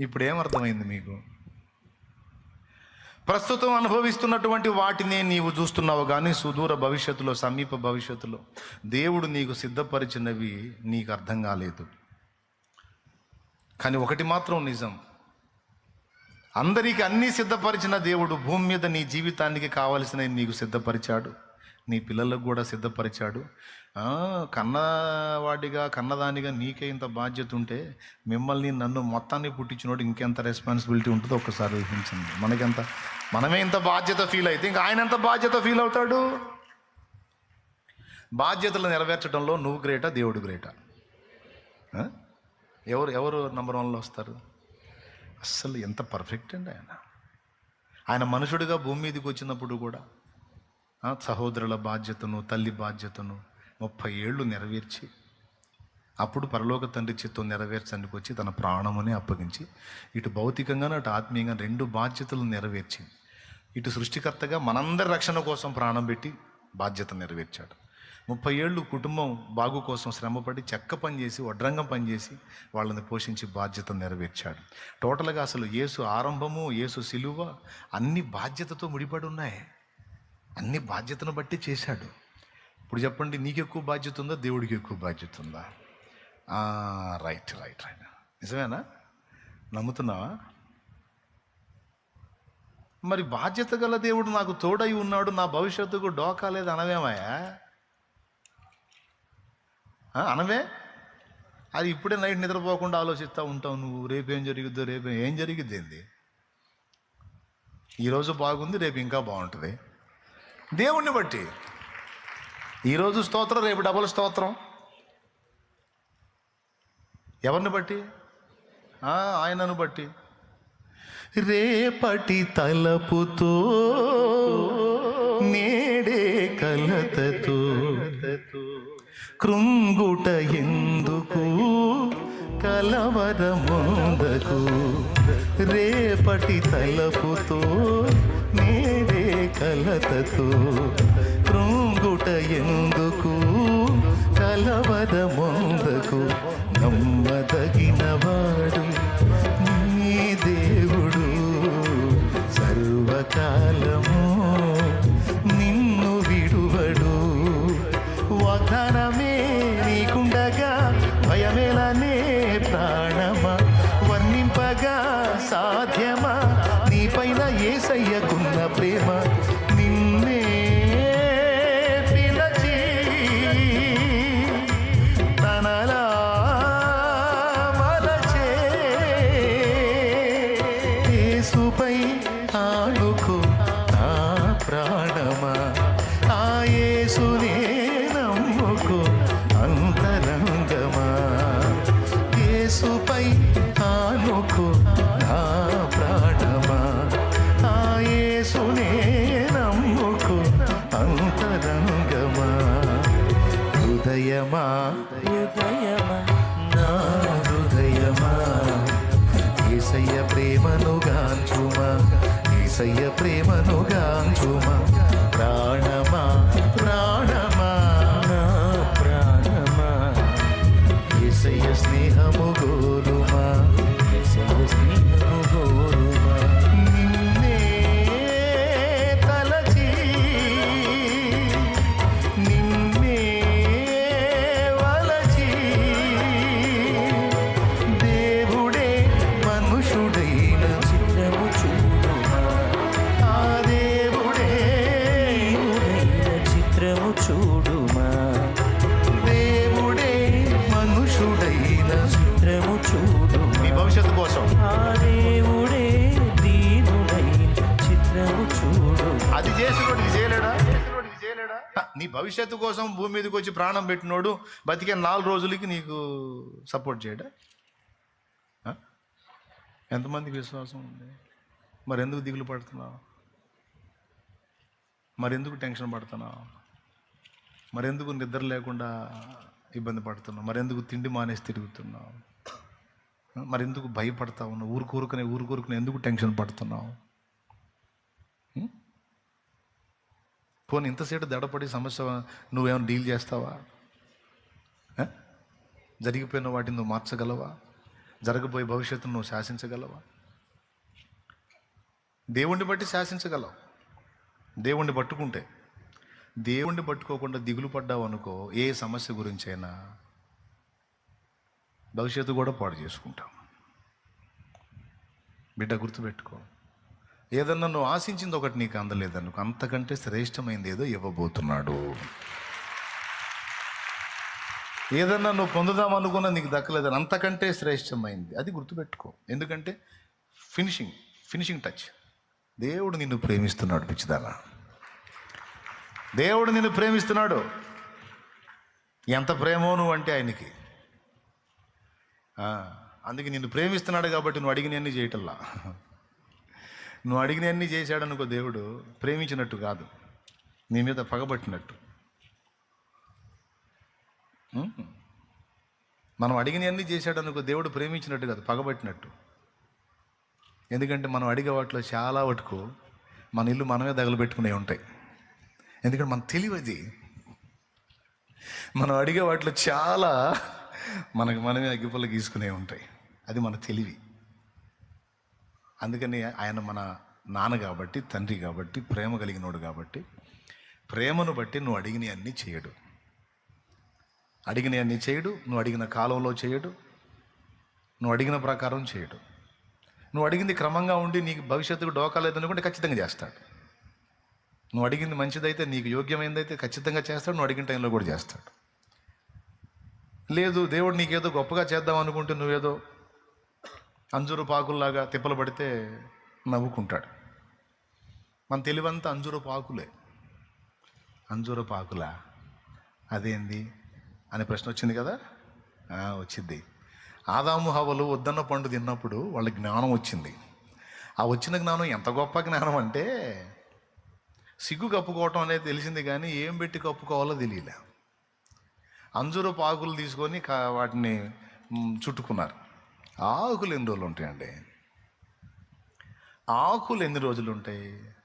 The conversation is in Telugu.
ఇప్పుడు ఏమర్థమైంది మీకు? ప్రస్తుతం అనుభవిస్తున్నటువంటి వాటినే నీవు చూస్తున్నావు కానీ సుదూర భవిష్యత్తులో సమీప భవిష్యత్తులో దేవుడు నీకు సిద్ధపరిచినవి నీకు అర్థం కాలేదు. కానీ ఒకటి మాత్రం నిజం. అందరికీ అన్నీ సిద్ధపరిచిన దేవుడు భూమి మీద నీ జీవితానికి కావలసినవి నీకు సిద్ధపరిచాడు. నీ పిల్లలకు కూడా సిద్ధపరిచాడు. కన్నవాడిగా కన్నదానిగా నీకే ఇంత బాధ్యత ఉంటే మిమ్మల్ని నన్ను మొత్తాన్ని పుట్టించినోడు ఇంకెంత రెస్పాన్సిబిలిటీ ఉంటుందో ఒక్కసారి ఊహించండి. మనకెంత మనమే ఇంత బాధ్యత ఫీల్ అయితే ఇంకా ఆయన ఎంత బాధ్యత ఫీల్ అవుతాడు? బాధ్యతలు నెరవేర్చడంలో నువ్వు గ్రేటా దేవుడు గ్రేటా ఎవరు ఎవరు నంబర్ వన్లో వస్తారు? అస్సలు ఎంత పర్ఫెక్ట్ అండి ఆయన. ఆయన మనుషుడిగా భూమి మీదకి వచ్చినప్పుడు కూడా సహోదరుల బాధ్యతను తల్లి బాధ్యతను ముప్పై ఏళ్ళు నెరవేర్చి అప్పుడు పరలోక తండ్రి చిత్తం నెరవేర్చడానికి వచ్చి తన ప్రాణముని అప్పగించి ఇటు భౌతికంగా అటు ఆత్మీయంగా రెండు బాధ్యతలు నెరవేర్చి ఇటు సృష్టికర్తగా మనందరి రక్షణ కోసం ప్రాణం పెట్టి బాధ్యత నెరవేర్చాడు. ముప్పై ఏళ్ళు కుటుంబం బాగు కోసం శ్రమపడి చెక్క పనిచేసి వడ్రంగం పనిచేసి వాళ్ళని పోషించి బాధ్యత నెరవేర్చాడు. టోటల్గా అసలు యేసు ఆరంభము యేసు సిలువ అన్ని బాధ్యతతో ముడిపడి ఉన్నాయి. అన్ని బాధ్యతను బట్టి చేశాడు. ఇప్పుడు చెప్పండి నీకు ఎక్కువ బాధ్యత ఉందా? దేవుడికి ఎక్కువ బాధ్యత ఉందా? రైట్ రైట్ రైట్ నిజమేనా? నమ్ముతున్నావా? మరి బాధ్యత గల దేవుడు నాకు తోడై ఉన్నాడు నా భవిష్యత్తుకు డోకా లేదు అనవేమయ్యా? అనవే? అది ఇప్పుడే నైట్ నిద్రపోకుండా ఆలోచిస్తూ ఉంటావు నువ్వు. రేపేం జరుగుద్దో రేపు ఏం జరిగిద్ది ఏంది? ఈరోజు బాగుంది రేపు ఇంకా బాగుంటుంది. దేవుణ్ణి బట్టి. ఈరోజు స్తోత్రం రేపు డబుల్ స్తోత్రం. ఎవరిని బట్టి? ఆయనను బట్టి. రేపటి తలపుతో నేడే కలతతో కృంగుట ఎందుకు కలవరముందకు. రేపటి తలపుతో కలతతో కృంగుట ఎందుకు? కలవద కలవరముందకు నమ్మదగినవాడు ప్రేమను గాంచుమా? ఏసయ్య ప్రేమను గాంచుమా? ప్రాణమా చిత్రము చూడుమా. దేవుడే మనుషుడైన చిత్రము చూడుమా. నీ భవిష్యత్తు కోసం. ఆ దేవుడే దీనుడైన చిత్రము చూడు. అది చేసినోడు ఇది చేయలేడా? నీ భవిష్యత్తు కోసం భూమి మీదకి వచ్చి ప్రాణం పెట్టినోడు బతికే నాలుగు రోజులకి నీకు సపోర్ట్ చేయడా? ఎంతమందికి విశ్వాసం ఉంది? మరి ఎందుకు దిగులు పడుతున్నావు? మరెందుకు టెన్షన్ పడుతున్నావు? మరెందుకు నిద్ర లేకుండా ఇబ్బంది పడుతున్నావు? మరెందుకు తిండి మానేసి తిరుగుతున్నావు? మరెందుకు భయపడతా ఉన్నావు ఊరుకూరుకునే ఊరుకూరుకునే ఎందుకు టెన్షన్ పడుతున్నావు? పోనీ ఇంతసేపు దడపడి సమస్య నువ్వేమైనా డీల్ చేస్తావా? జరిగిపోయిన వాటిని నువ్వు మార్చగలవా? జరగబోయే భవిష్యత్తును నువ్వు శాసించగలవా? దేవుణ్ణి బట్టి శాసించగలవు. దేవుణ్ణి పట్టుకుంటే దేవుణ్ణి పట్టుకోకుండా దిగులు పడ్డావు అనుకో ఏ సమస్య గురించైనా భవిష్యత్తు కూడా పాడు చేసుకుంటాం. బిడ్డ గుర్తుపెట్టుకో. ఏదన్నా నువ్వు ఆశించింది ఒకటి నీకు అందలేదనుకో అంతకంటే శ్రేష్టమైంది ఏదో ఇవ్వబోతున్నాడు. ఏదన్నా నువ్వు పొందుదాం అనుకున్నా నీకు దక్కలేదని అంతకంటే శ్రేష్టమైంది. అది గుర్తుపెట్టుకో. ఎందుకంటే ఫినిషింగ్ ఫినిషింగ్ టచ్. దేవుడు నిన్ను ప్రేమిస్తున్నాడు పిచ్చిదానా. దేవుడు నిన్ను ప్రేమిస్తున్నాడు. ఎంత ప్రేమో నువ్వు అంటే ఆయనకి. అందుకే నిన్ను ప్రేమిస్తున్నాడు కాబట్టి నువ్వు అడిగినన్ని చేయటల్లా నువ్వు అడిగినన్ని చేశాడనుకో దేవుడు ప్రేమించినట్టు కాదు. నీ మీద పగబట్టినట్టు. మనం అడిగినన్ని చేశాడనుకో దేవుడు ప్రేమించినట్టు కాదు పగబట్టినట్టు. ఎందుకంటే మనం అడిగే వాటిలో చాలా వటుకు మన ఇల్లు మనమే తగలబెట్టుకునే ఉంటాయి. ఎందుకంటే మన తెలివది మనం అడిగే వాటిలో చాలా మనకు మనమే అగ్గిపుల్ల గీసుకునే ఉంటాయి. అది మన తెలివి. అందుకని ఆయన మన నాన్న కాబట్టి తండ్రి కాబట్టి ప్రేమ కలిగినోడు కాబట్టి ప్రేమను బట్టి నువ్వు అడిగిన అన్నీ చేయడు. అడిగిన అన్నీ చేయడు నువ్వు అడిగిన కాలంలో చేయడు నువ్వు అడిగిన ప్రకారం చేయడు. నువ్వు అడిగింది క్రమంగా ఉండి నీకు భవిష్యత్తుకు డోకా లేదనుకుంటే ఖచ్చితంగా చేస్తాడు. నువ్వు అడిగింది మంచిదైతే నీకు యోగ్యమైనదైతే ఖచ్చితంగా చేస్తాడు నువ్వు అడిగిన టైంలో కూడా చేస్తాడు. లేదు దేవుడు నీకేదో గొప్పగా చేద్దాం అనుకుంటే నువ్వేదో అంజూరు పాకుల్లాగా తిప్పలు పడితే నవ్వుకుంటాడు. మన తెలివంతా అంజూరు పాకులే. అంజూరు పాకులా? అదేంది? అనే ప్రశ్న వచ్చింది కదా? వచ్చింది. ఆదాము హవలు వద్దన్న పండు తిన్నప్పుడు వాళ్ళ జ్ఞానం వచ్చింది. ఆ వచ్చిన జ్ఞానం ఎంత గొప్ప జ్ఞానం అంటే సిగ్గు కప్పుకోవటం అనేది తెలిసింది కానీ ఏం పెట్టి కప్పుకోవాలో తెలియలే. అంజూరు ఆకులు తీసుకొని వాటిని చుట్టుకున్నారు. ఆకులు ఎన్ని రోజులు ఉంటాయండి? ఆకులు ఎన్ని రోజులు ఉంటాయి?